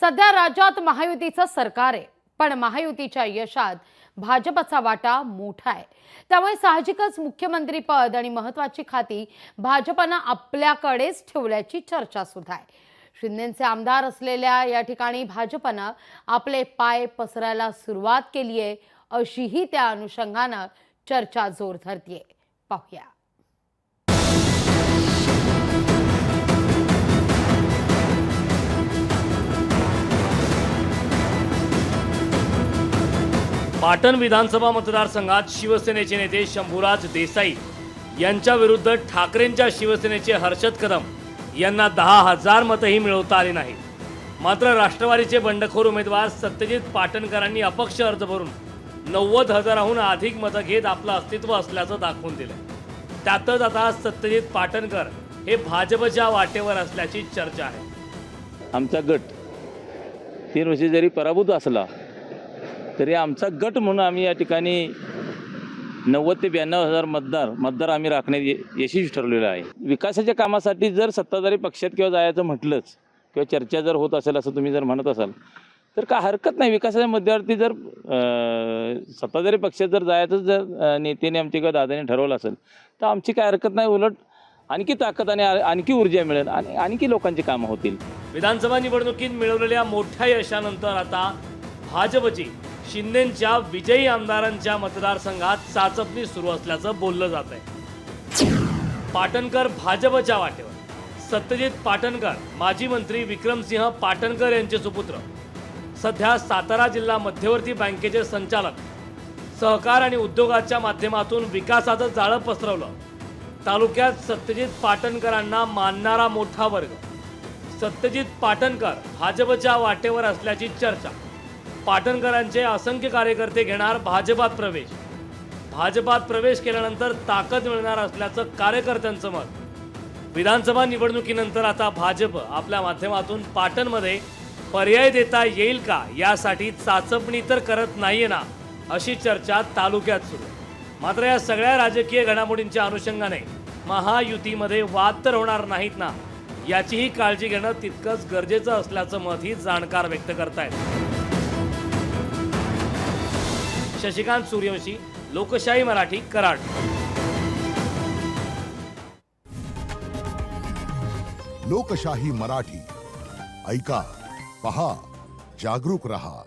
सध्या राज्यात महायुतीचं सरकार आहे पण महायुतीच्या यशात भाजपचा वाटा मोठा आहे. त्यामुळे साहजिकच मुख्यमंत्री पद आणि महत्वाची खाती भाजपनं आपल्याकडेच ठेवल्याची चर्चा सुद्धा आहे. शिंदेचे आमदार असलेल्या या ठिकाणी भाजपनं आपले पाय पसरायला सुरुवात केली आहे अशीही त्या अनुषंगानं चर्चा जोर धरतीये. पाहूया. पाटण विधानसभा मतदारसंघात शिवसेनेचे नेते शंभूराज देसाई यांच्या विरुद्ध ठाकरेंच्या शिवसेनेचे हर्षद कदम यांना दहा हजार मतंही मिळवता आली नाहीत. मात्र राष्ट्रवादीचे बंडखोर उमेदवार सत्यजित पाटणकरांनी अपक्ष अर्ज भरून नव्वद हजाराहून अधिक मतं घेत आपलं अस्तित्व असल्याचं दाखवून दिलं त्यातच आता सत्यजित पाटणकर हे भाजपच्या वाटेवर असल्याची चर्चा आहे. आमचा गट तीन वर्षी जरी पराभूत असला तरी आमचा गट म्हणून आम्ही या ठिकाणी नव्वद ते ब्याण्णव हजार मतदार मतदार आम्ही राखण्यात यशस्वी ठरलेलो आहे. विकासाच्या कामासाठी जर सत्ताधारी पक्षात किंवा जायचं म्हटलंच किंवा चर्चा जर होत असेल असं तुम्ही जर म्हणत असाल तर काय हरकत नाही. विकासाच्या मुद्द्यावरती जर सत्ताधारी पक्षात जर जायचं जर नेत्याने आमच्या किंवा दादाने ठरवलं असेल तर आमची काय हरकत नाही. उलट आणखी ताकद आणि आणखी ऊर्जा मिळेल आणि आणखी लोकांची कामं होतील. विधानसभा निवडणुकीत मिळवलेल्या मोठ्या यशानंतर आता भाजपची शिंदेच्या विजयी आमदारांच्या मतदारसंघात चाचपणी सुरू असल्याचं बोललं जात आहे पाटणकर भाजपच्या वाटेवर. सत्यजित पाटणकर माजी मंत्री विक्रमसिंह पाटणकर यांचे सुपुत्र. सध्या सातारा जिल्हा मध्यवर्ती बँकेचे संचालक. सहकार आणि उद्योगाच्या माध्यमातून विकासाचं जाळं पसरवलं. तालुक्यात सत्यजित पाटणकरांना मानणारा मोठा वर्ग. सत्यजित पाटणकर भाजपच्या वाटेवर असल्याची चर्चा. पाटणकरांचे असंख्य कार्यकर्ते घेणार भाजपात प्रवेश. भाजपात प्रवेश केल्यानंतर ताकद मिळणार असल्याचं कार्यकर्त्यांचं मत. विधानसभा निवडणुकीनंतर आता भाजप आपल्या माध्यमातून पाटणमध्ये पर्याय देता येईल का? यासाठी चाचपणी तर करत नाहीये ना अशी चर्चा तालुक्यात सुरू. मात्र या सगळ्या राजकीय घडामोडींच्या अनुषंगाने महायुतीमध्ये वाद तर होणार नाहीत ना याचीही काळजी घेणं तितकंच गरजेचं असल्याचं मतही जाणकार व्यक्त करतायत. शशिकांत सूर्यवंशी लोकशाही मराठी कराड. लोकशाही मराठी. ऐका पहा जागरूक रहा.